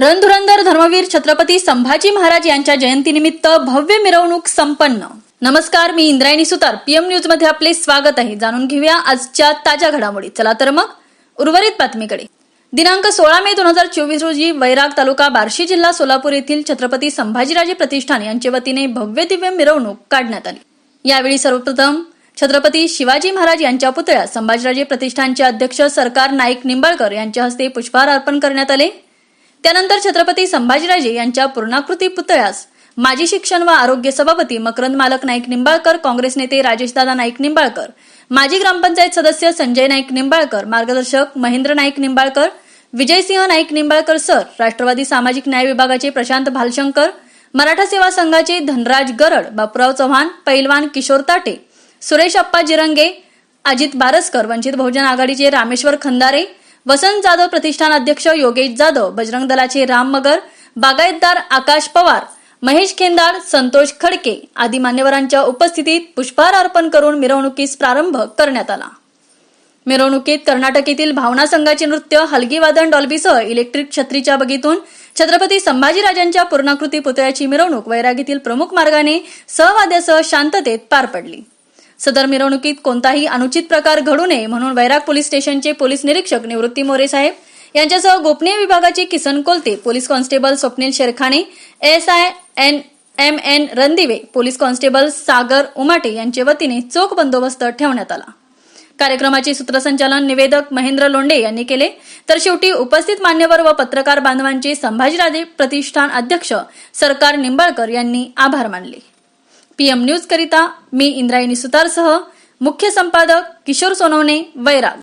रणधुरंदर धर्मवीर छत्रपती संभाजी महाराज यांच्या जयंतीनिमित्त भव्य मिरवणूक संपन्न. नमस्कार मी इंद्रायणी सुतार. पीएम न्यूजमध्ये आपले स्वागत आहे. जाणून घेऊया आजच्या ताज्या घडामोडी. चला तर मग उर्वरित बातमीकडे. दिनांक सोळा मे दोन हजार चोवीस रोजी वैराग तालुका बार्शी जिल्हा सोलापूर येथील छत्रपती संभाजीराजे प्रतिष्ठान यांच्या वतीने भव्य दिव्य मिरवणूक काढण्यात आली. यावेळी सर्वप्रथम छत्रपती शिवाजी महाराज यांच्या पुतळ्यात संभाजीराजे प्रतिष्ठानचे अध्यक्ष सरकार नाईक निंबाळकर यांच्या हस्ते पुष्पहार अर्पण करण्यात आले. त्यानंतर छत्रपती संभाजीराजे यांच्या पूर्णाकृती पुतळ्यास माजी शिक्षण व आरोग्य सभापती मकरंद मालक नाईक निंबाळकर काँग्रेस नेते राजेशदादा नाईक निंबाळकर माजी ग्रामपंचायत सदस्य संजय नाईक निंबाळकर मार्गदर्शक महेंद्र नाईक निंबाळकर विजयसिंह नाईक निंबाळकर सर राष्ट्रवादी सामाजिक न्याय विभागाचे प्रशांत भालशंकर मराठा सेवा संघाचे धनराज गरड बापूराव चव्हाण पैलवान किशोर ताटे सुरेश अप्पा जिरंगे अजित बारसकर वंचित बहुजन आघाडीचे रामेश्वर खंदारे वसंत जाधव प्रतिष्ठान अध्यक्ष योगेश जाधव बजरंग दलाचे राम मगर बागायतदार आकाश पवार महेश खेंदाड संतोष खडके आदी मान्यवरांच्या उपस्थितीत पुष्पहार अर्पण करून मिरवणुकीस प्रारंभ करण्यात आला. मिरवणुकीत कर्नाटक येथील भावना संघाचे नृत्य हलगी वादन डॉल्बीसह इलेक्ट्रिक छत्रीच्या बगीतून छत्रपती संभाजीराजांच्या पूर्णाकृती पुतळ्याची मिरवणूक वैरागीतील प्रमुख मार्गाने सहवाद्यासह शांततेत पार पडली. सदर मिरवणुकीत कोणताही अनुचित प्रकार घडू नये म्हणून वैराग पोलीस स्टेशनचे पोलीस निरीक्षक निवृत्ती मोरे साहेब यांच्यासह गोपनीय विभागाचे Kisan Kolte police constable Swapnil Sherkhane S I N M N Randive police constable Sagar Umate यांच्या वतीने चोख बंदोबस्त ठेवण्यात आला. कार्यक्रमाचे सूत्रसंचालन निवेदक महेंद्र लोंडे यांनी केले. तर शेवटी उपस्थित मान्यवर व पत्रकार बांधवांचे संभाजीराजे प्रतिष्ठान अध्यक्ष सरकार निंबाळकर यांनी आभार मानले. पीएम न्यूज करिता मी इंद्रायणी सुतारसह मुख्य संपादक किशोर सोनवणे वैराग